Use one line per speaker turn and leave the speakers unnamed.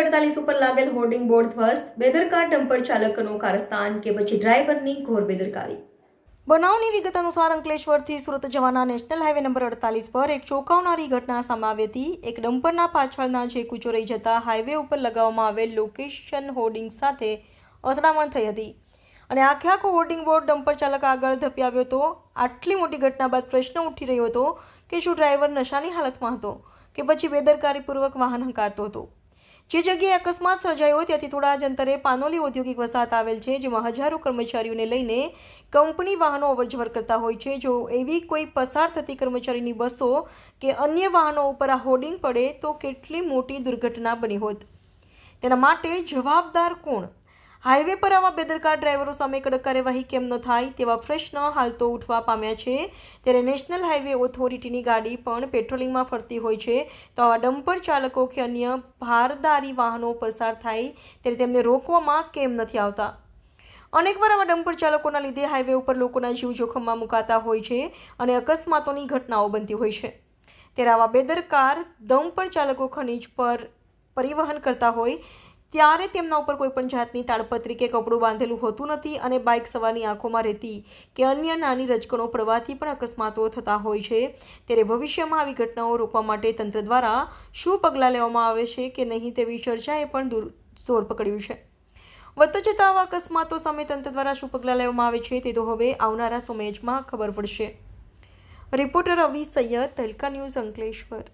અડતાલીસ ઉપર લાગેલ hoarding board ધ્વસ્ત, બેદરકાર ડમ્પર ચાલકનો કારસ્તાન કે પછી ડ્રાઈવરની ઘોર બેદરકારી. બનાવની વિગત અનુસાર અંકલેશ્વરથી સુરત જવાના નેશનલ હાઈવે નંબર અડતાલીસ પર એક ચોંકાવનારી ઘટના સામે હતી. એક ડમ્પરના પાછળના જે કૂચો રહી જતા હાઈવે ઉપર લગાવવામાં આવેલ લોકેશન હોર્ડિંગ સાથે અથડામણ થઈ હતી. અને આખે આખો હોર્ડિંગ બોર્ડ ડમ્પર ચાલક આગળ ધપી આવ્યો હતો. આટલી મોટી ઘટના બાદ પ્રશ્ન ઉઠી રહ્યો હતો કે શું ડ્રાઈવર નશાની હાલતમાં હતો કે પછી બેદરકારીપૂર્વક વાહન હંકારતો હતો? જે જગ્યાએ અકસ્માત સર્જાયો ત્યાંથી થોડા જ અંતરે પાનોલી ઔદ્યોગિક વસાહત આવેલ છે, જેમાં હજારો કર્મચારીઓને લઈને કંપની વાહનો અવરજવર કરતા હોય છે. જો એવી કોઈ પસાર થતી કર્મચારીની બસો કે અન્ય વાહનો ઉપર આ હોર્ડિંગ પડે તો કેટલી મોટી દુર્ઘટના બની હોત? તેના માટે જવાબદાર કોણ? હાઈવે પર આવા બેદરકાર ડ્રાઈવરો સામે કડક કાર્યવાહી કેમ ન થાય તેવા પ્રશ્ન હાલ તો ઉઠવા પામ્યા છે. ત્યારે નેશનલ હાઈવે ઓથોરિટીની ગાડી પણ પેટ્રોલિંગમાં ફરતી હોય છે. તો આવા ડમ્પર ચાલકો કે અન્ય ભારદારી વાહનો પસાર થાય ત્યારે તેમને રોકવામાં કેમ નથી આવતા? અનેકવાર આવા ડમ્પર ચાલકોના લીધે હાઈવે ઉપર લોકોના જીવ જોખમમાં મુકાતા હોય છે અને અકસ્માતોની ઘટનાઓ બનતી હોય છે. ત્યારે આવા બેદરકાર ડમ્પર ચાલકો ખનીજ પર પરિવહન કરતા હોય ત્યારે તેમના ઉપર કોઈ પણ જાતની તાડપત્રી કે કપડું બાંધેલું હોતું નથી અને બાઇક સવારની આંખોમાં રહેતી કે અન્ય નાની રજકણો પડવાથી પણ અકસ્માતો થતા હોય છે. ત્યારે ભવિષ્યમાં આવી ઘટનાઓ રોકવા માટે તંત્ર દ્વારા શું પગલાં લેવામાં આવે છે કે નહીં તેવી ચર્ચાએ પણ દૂર જોર પકડ્યું છે. વધતા જતા આવા અકસ્માતો સામે તંત્ર દ્વારા શું પગલાં લેવામાં આવે છે તે તો હવે આવનારા સમયમાં ખબર પડશે. રિપોર્ટર અવી સૈયદ, તલકા ન્યૂઝ અંકલેશ્વર.